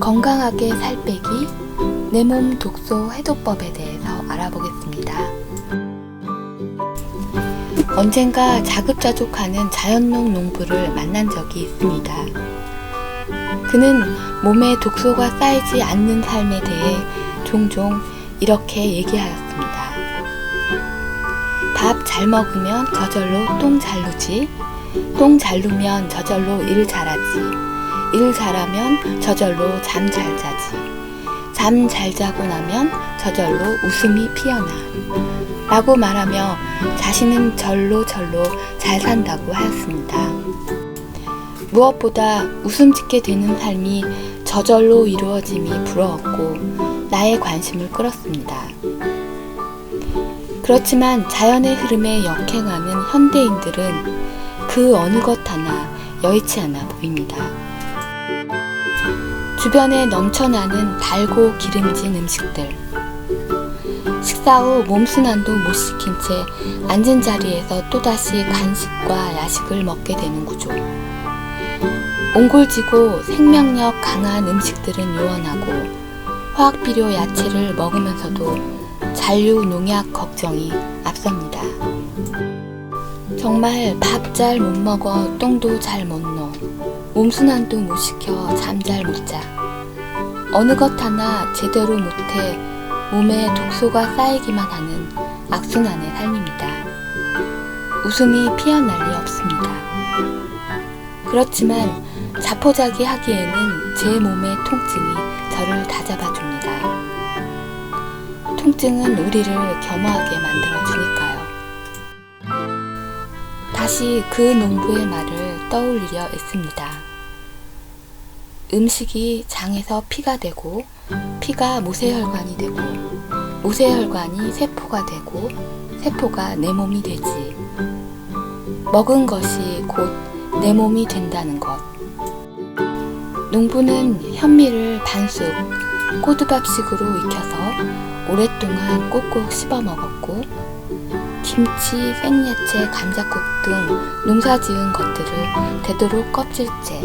건강하게 살 빼기 내 몸 독소 해독법에 대해서 알아보겠습니다. 언젠가 자급자족하는 자연농 농부를 만난 적이 있습니다. 그는 몸에 독소가 쌓이지 않는 삶에 대해 종종 이렇게 얘기하였습니다. 밥 잘 먹으면 저절로 똥 잘 누지, 똥 잘 누면 저절로 일 잘하지, 일 잘하면 저절로 잠 잘 자지, 잠 잘 자고 나면 저절로 웃음이 피어나. 라고 말하며 자신은 절로 절로 잘 산다고 하였습니다. 무엇보다 웃음 짓게 되는 삶이 저절로 이루어짐이 부러웠고 나의 관심을 끌었습니다. 그렇지만 자연의 흐름에 역행하는 현대인들은 그 어느 것 하나 여의치 않아 보입니다. 주변에 넘쳐나는 달고 기름진 음식들. 식사 후 몸순환도 못 시킨 채 앉은 자리에서 또다시 간식과 야식을 먹게 되는 구조. 옹골지고 생명력 강한 음식들은 요원하고 화학 비료 야채를 먹으면서도 잔류 농약 걱정이 앞섭니다. 정말 밥 잘 못 먹어 똥도 잘 못 넣어 몸순환도 못 시켜 잠잘 못 자. 어느 것 하나 제대로 못해 몸에 독소가 쌓이기만 하는 악순환의 삶입니다. 웃음이 피어날 리 없습니다. 그렇지만 자포자기 하기에는 제 몸의 통증이 저를 다잡아줍니다. 통증은 우리를 겸허하게 만들어주니까요. 다시 그 농부의 말을 떠올리려 했습니다. 음식이 장에서 피가 되고 피가 모세혈관이 되고 모세혈관이 세포가 되고 세포가 내 몸이 되지. 먹은 것이 곧 내 몸이 된다는 것. 농부는 현미를 반숙, 꼬드밥식으로 익혀서 오랫동안 꼭꼭 씹어 먹었고, 김치, 생야채, 감자국 등 농사 지은 것들을 되도록 껍질째,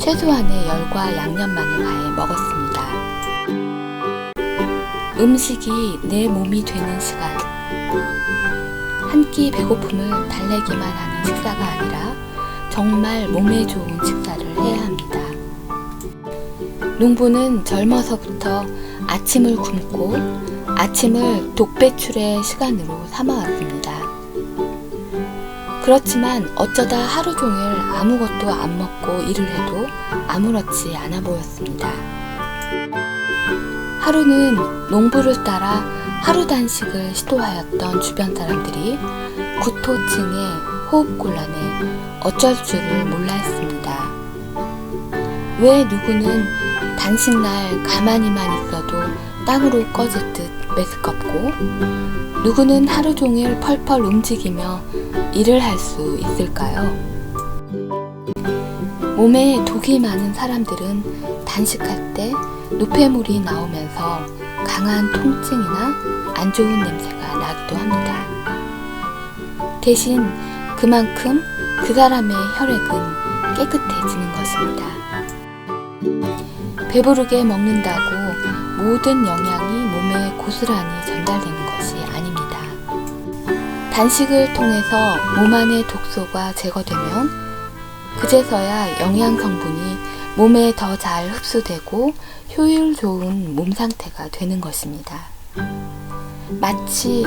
최소한의 열과 양념만을 가해 먹었습니다. 음식이 내 몸이 되는 시간. 한 끼 배고픔을 달래기만 하는 식사가 아니라 정말 몸에 좋은 식사를 해야 합니다. 농부는 젊어서부터 아침을 굶고 아침을 독배출의 시간으로 삼아왔습니다. 그렇지만 어쩌다 하루 종일 아무것도 안 먹고 일을 해도 아무렇지 않아 보였습니다. 하루는 농부를 따라 하루 단식을 시도하였던 주변 사람들이 구토증에 호흡 곤란에 어쩔 줄을 몰라 했습니다. 왜 누구는 단식날 가만히만 있어도 땅으로 꺼질 듯 메스껍고 누구는 하루 종일 펄펄 움직이며 일을 할 수 있을까요? 몸에 독이 많은 사람들은 단식할 때 노폐물이 나오면서 강한 통증이나 안 좋은 냄새가 나기도 합니다. 대신 그만큼 그 사람의 혈액은 깨끗해지는 것입니다. 배부르게 먹는다고 모든 영양이 몸에 고스란히 전달되는 것이 아닙니다. 단식을 통해서 몸 안의 독소가 제거되면 그제서야 영양 성분이 몸에 더 잘 흡수되고 효율 좋은 몸 상태가 되는 것입니다. 마치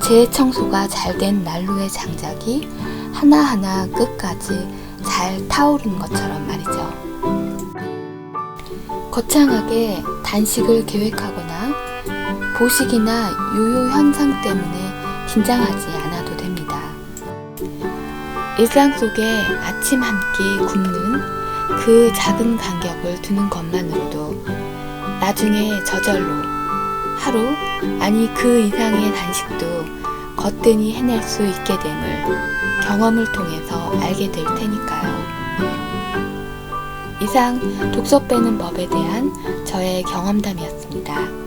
재청소가 잘 된 난로의 장작이 하나하나 끝까지 잘 타오르는 것처럼 말이죠. 거창하게 단식을 계획하거나 보식이나 요요 현상 때문에 긴장하지 않아도 됩니다. 일상 속에 아침 한 끼 굶는 그 작은 간격을 두는 것만으로도 나중에 저절로 하루 아니 그 이상의 단식도 거뜬히 해낼 수 있게 됨을 경험을 통해서 알게 될 테니까요. 이상 독소 빼는 법에 대한 저의 경험담이었습니다.